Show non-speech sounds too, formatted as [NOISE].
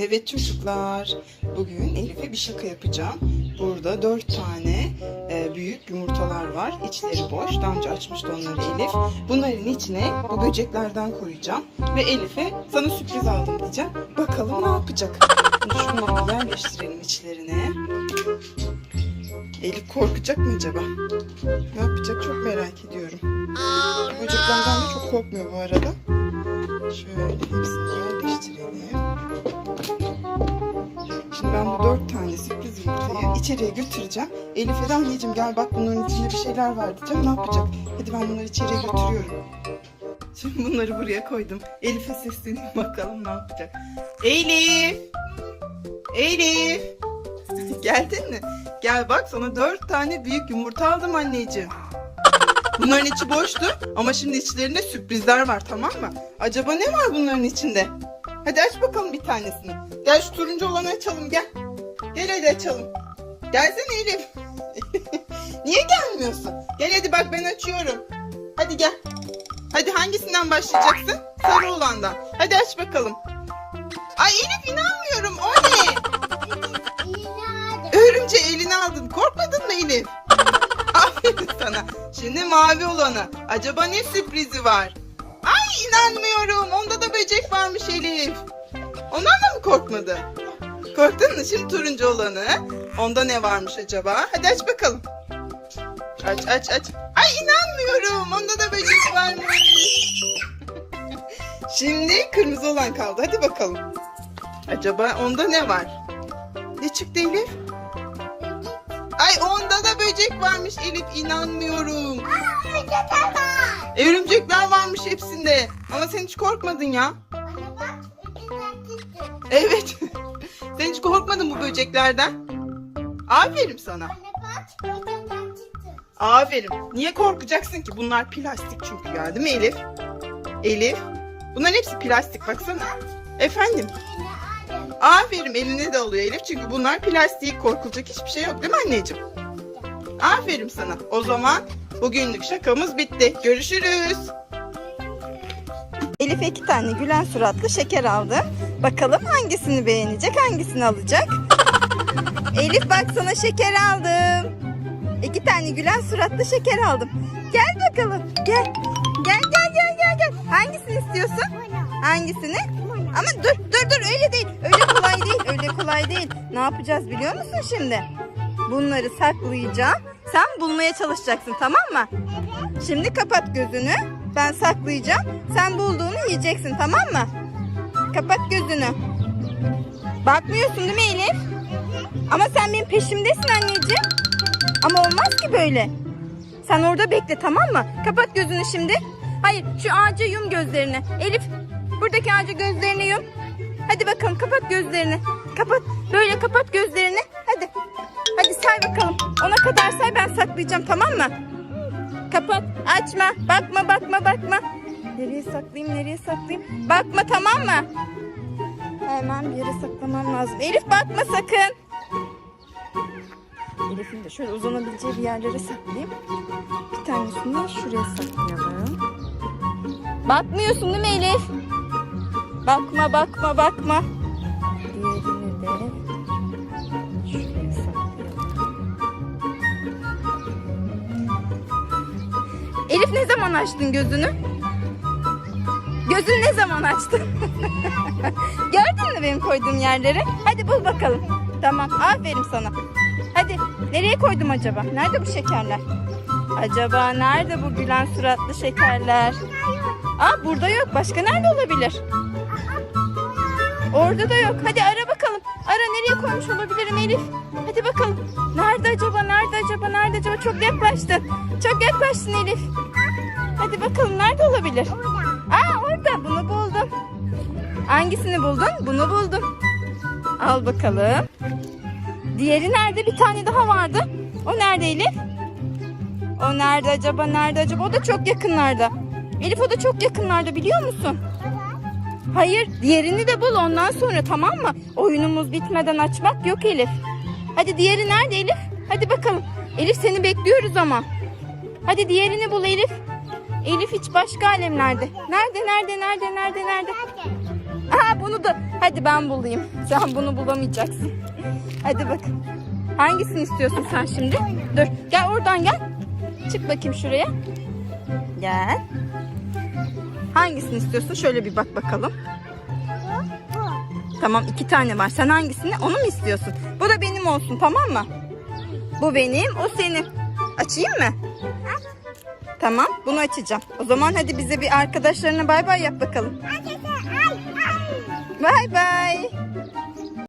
Evet çocuklar, bugün Elif'e bir şaka yapacağım. Burada dört tane e, büyük yumurtalar var. İçleri boş. Daha önce açmıştı onları Elif. Bunların içine bu böceklerden koyacağım. Ve Elif'e sana sürpriz aldım diyeceğim. Bakalım ne yapacak. Şimdi şunları yerleştirelim içlerine. Elif korkacak mı acaba? Ne yapacak çok merak ediyorum. Böceklerden de çok korkmuyor bu arada. Şöyle hepsini yerleştirelim. Şimdi ben bu dört tane sürpriz yumurtayı içeriye götüreceğim. Elif'e de anneciğim gel bak bunların içinde bir şeyler var diyeceğim. Ne yapacak? Hadi ben bunları içeriye götürüyorum. [LAUGHS] Şimdi bunları buraya koydum. Elif'e sesleneyim bakalım ne yapacak. Elif! Elif! [LAUGHS] Geldin mi? Gel bak sana dört tane büyük yumurta aldım anneciğim. Bunların içi boştu ama şimdi içlerinde sürprizler var tamam mı? Acaba ne var bunların içinde? Hadi aç bakalım bir tanesini. Gel şu turuncu olanı açalım gel. Gel hadi açalım. Gelsene Elif. [LAUGHS] Niye gelmiyorsun? Gel hadi bak ben açıyorum. Hadi gel. Hadi hangisinden başlayacaksın? Sarı olandan. Hadi aç bakalım. Ay Elif inanmıyorum o ne? Örümceği eline aldın. Korkmadın mı Elif? Mavi olanı. Acaba ne sürprizi var? Ay inanmıyorum. Onda da böcek varmış Elif. Ondan da mı korkmadı? Korktun mu? Şimdi turuncu olanı. Onda ne varmış acaba? Hadi aç bakalım. Aç aç aç. Ay inanmıyorum. Onda da böcek varmış. Şimdi kırmızı olan kaldı. Hadi bakalım. Acaba onda ne var? Ne çıktı Elif? Ay onda da böcek varmış Elif inanmıyorum. E, Örümcekler varmış hepsinde. Ama sen hiç korkmadın ya. Evet. [LAUGHS] sen hiç korkmadın bu böceklerden. Aferin sana. Aferin. Niye korkacaksın ki? Bunlar plastik çünkü ya değil mi Elif? Elif. Bunların hepsi plastik baksana. Efendim. Aferin eline de alıyor Elif çünkü bunlar plastik korkulacak hiçbir şey yok değil mi anneciğim? Aferin sana. O zaman bugünlük şakamız bitti. Görüşürüz. Elif iki tane gülen suratlı şeker aldı. Bakalım hangisini beğenecek, hangisini alacak? [LAUGHS] Elif bak sana şeker aldım. İki tane gülen suratlı şeker aldım. Gel bakalım. Gel. Gel gel gel gel gel. Hangisini istiyorsun? Hangisini? Ama dur dur dur öyle değil. Öyle kolay değil. Öyle kolay değil. Ne yapacağız biliyor musun şimdi? Bunları saklayacağım. Sen bulmaya çalışacaksın tamam mı? Şimdi kapat gözünü. Ben saklayacağım. Sen bulduğunu yiyeceksin tamam mı? Kapat gözünü. Bakmıyorsun değil mi Elif? Ama sen benim peşimdesin anneciğim. Ama olmaz ki böyle. Sen orada bekle tamam mı? Kapat gözünü şimdi. Hayır şu ağaca yum gözlerini. Elif buradaki ağaca gözlerini yum. Hadi bakalım kapat gözlerini. Kapat. Böyle kapat gözlerini. Hadi. Hadi say bakalım. Ona kadar say ben saklayacağım tamam mı? Kapat. Açma. Bakma bakma bakma. Nereye saklayayım nereye saklayayım? Bakma tamam mı? Hemen bir yere saklamam lazım. Elif bakma sakın. Elif'in de şöyle uzanabileceği bir yerlere saklayayım. Bir tanesini şuraya saklayalım. Bakmıyorsun değil mi Elif? Bakma bakma bakma. Diğerini de. Elif ne zaman açtın gözünü? Gözünü ne zaman açtın? [LAUGHS] Gördün mü benim koyduğum yerleri? Hadi bul bakalım. Tamam aferin sana. Hadi nereye koydum acaba? Nerede bu şekerler? Acaba nerede bu gülen suratlı şekerler? Aa burada yok. Başka nerede olabilir? Orada da yok. Hadi ara bakalım. Ara nereye koymuş olabilirim Elif? Hadi bakalım. Nerede acaba? Nerede acaba? Nerede acaba? Çok yaklaştın. Çok yaklaştın Elif. Hadi bakalım nerede olabilir? Aa orada. Bunu buldum. Hangisini buldun? Bunu buldum. Al bakalım. Diğeri nerede? Bir tane daha vardı. O nerede Elif? O nerede acaba? Nerede acaba? O da çok yakınlarda. Elif o da çok yakınlarda biliyor musun? Hayır, diğerini de bul ondan sonra tamam mı? Oyunumuz bitmeden açmak yok Elif. Hadi diğeri nerede Elif? Hadi bakalım. Elif seni bekliyoruz ama. Hadi diğerini bul Elif. Elif hiç başka alemlerde. Nerede, nerede, nerede, nerede, nerede? Aha bunu da hadi ben bulayım. Sen bunu bulamayacaksın. Hadi bak. Hangisini istiyorsun sen şimdi? Dur gel oradan gel. Çık bakayım şuraya. Gel. Hangisini istiyorsun? Şöyle bir bak bakalım. Tamam iki tane var. Sen hangisini? Onu mu istiyorsun? Bu da benim olsun tamam mı? Bu benim, o senin. Açayım mı? Tamam, bunu açacağım. O zaman hadi bize bir arkadaşlarına bay bay yap bakalım. Bay bay.